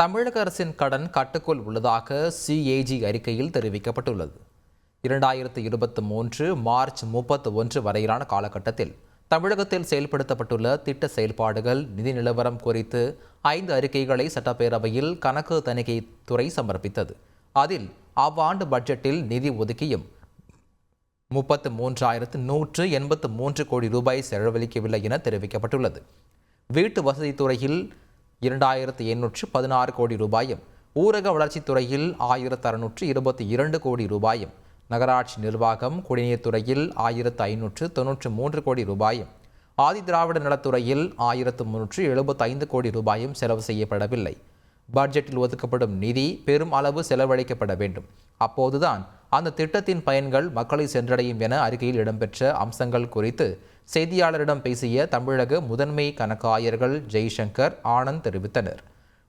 தமிழக அரசின் கடன் கட்டுக்குள் உள்ளதாக சிஏஜி அறிக்கையில் தெரிவிக்கப்பட்டுள்ளது. இரண்டாயிரத்து இருபத்தி மூன்று மார்ச் முப்பத்து ஒன்று வரையிலான காலகட்டத்தில் தமிழகத்தில் செயல்படுத்தப்பட்டுள்ள திட்ட செயல்பாடுகள் நிதி நிலவரம் குறித்து ஐந்து அறிக்கைகளை சட்டப்பேரவையில் கணக்கு தணிக்கை துறை சமர்ப்பித்தது. அதில் அவ்வாண்டு பட்ஜெட்டில் நிதி ஒதுக்கியும் முப்பத்து மூன்றாயிரத்து நூற்று எண்பத்து மூன்று கோடி ரூபாய் செலவழிக்கவில்லை என தெரிவிக்கப்பட்டுள்ளது. வீட்டு வசதித்துறையில் இரண்டாயிரத்து எண்ணூற்று பதினாறு கோடி ரூபாயும் ஊரக வளர்ச்சித்துறையில் ஆயிரத்து அறுநூற்று இருபத்தி இரண்டு கோடி ரூபாயும் நகராட்சி நிர்வாகம் குடிநீர் துறையில் ஆயிரத்து ஐநூற்று தொன்னூற்று மூன்று கோடி ரூபாயும் ஆதி திராவிட நலத்துறையில் ஆயிரத்து முன்னூற்று எழுபத்தைந்து கோடி ரூபாயும் செலவு செய்யப்படவில்லை. பட்ஜெட்டில் ஒதுக்கப்படும் நிதி பெரும் அளவு செலவழிக்கப்பட வேண்டும். அப்போதுதான் அந்த திட்டத்தின் பயன்கள் மக்களை சென்றடையும் என அறிக்கையில் இடம்பெற்ற அம்சங்கள் குறித்து செய்தியாளரிடம் பேசிய தமிழக முதன்மை கணக்காயர்கள் ஜெய்சங்கர் ஆனந்த் தெரிவித்தனர்.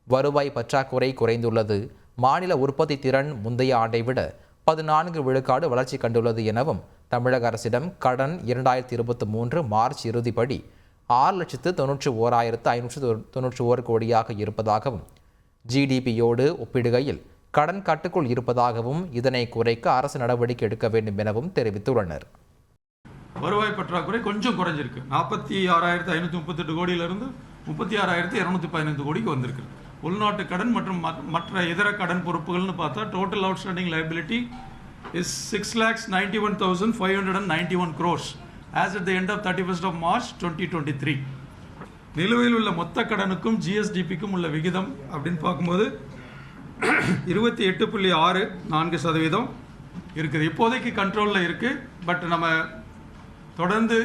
வருவாய் பற்றாக்குறை குறைந்துள்ளது. மாநில உற்பத்தி திறன் முந்தைய ஆண்டை விட பதினான்கு விழுக்காடு வளர்ச்சி கண்டுள்ளது எனவும் தமிழக அரசிடம் கடன் இரண்டாயிரத்தி இருபத்தி மூன்று மார்ச் இறுதிப்படி ஆறு லட்சத்து தொன்னூற்றி ஓராயிரத்து ஐநூற்று தொன்னூற்றி ஓர் கோடியாக இருப்பதாகவும் ஜிடிபியோடு ஒப்பிடுகையில் கடன் கட்டுக்குள் இருப்பதாகவும் இதனை குறைக்க அரசு நடவடிக்கை எடுக்க வேண்டும் எனவும் தெரிவித்துள்ளனர். வருவாய் பற்றாக்குறை கொஞ்சம் குறைஞ்சிருக்கு. நாற்பத்தி ஆறாயிரத்தி ஐநூற்றி முப்பத்தெட்டு கோடியிலிருந்து முப்பத்தி ஆறாயிரத்தி இரநூத்தி பதினைந்து கோடிக்கு வந்திருக்கு. உள்நாட்டு கடன் மற்றும் மற்ற இதர கடன் பொறுப்புகள்னு பார்த்தா total outstanding liability is six lakhs ninety one thousand five hundred and ninety one crores as at the end of thirty first of March twenty twenty three நிலுவையில் உள்ள மொத்த கடனுக்கும் ஜிஎஸ்டிபிக்கும் உள்ள விகிதம் அப்படின்னு பார்க்கும்போது இருபத்தி எட்டு புள்ளி ஆறு நான்கு சதவீதம் இருக்குது. இப்போதைக்கு கண்ட்ரோலில் இருக்குது பட் நம்ம தொடர்ந்து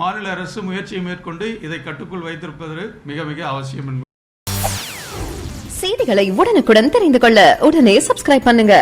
மாநில அரசு முயற்சியை மேற்கொண்டு இதை கட்டுக்குள் வைத்திருப்பது மிக மிக அவசியம் என்பது. செய்திகளை உடனுக்குடன் தெரிந்து கொள்ள உடனே சப்ஸ்கிரைப் பண்ணுங்க.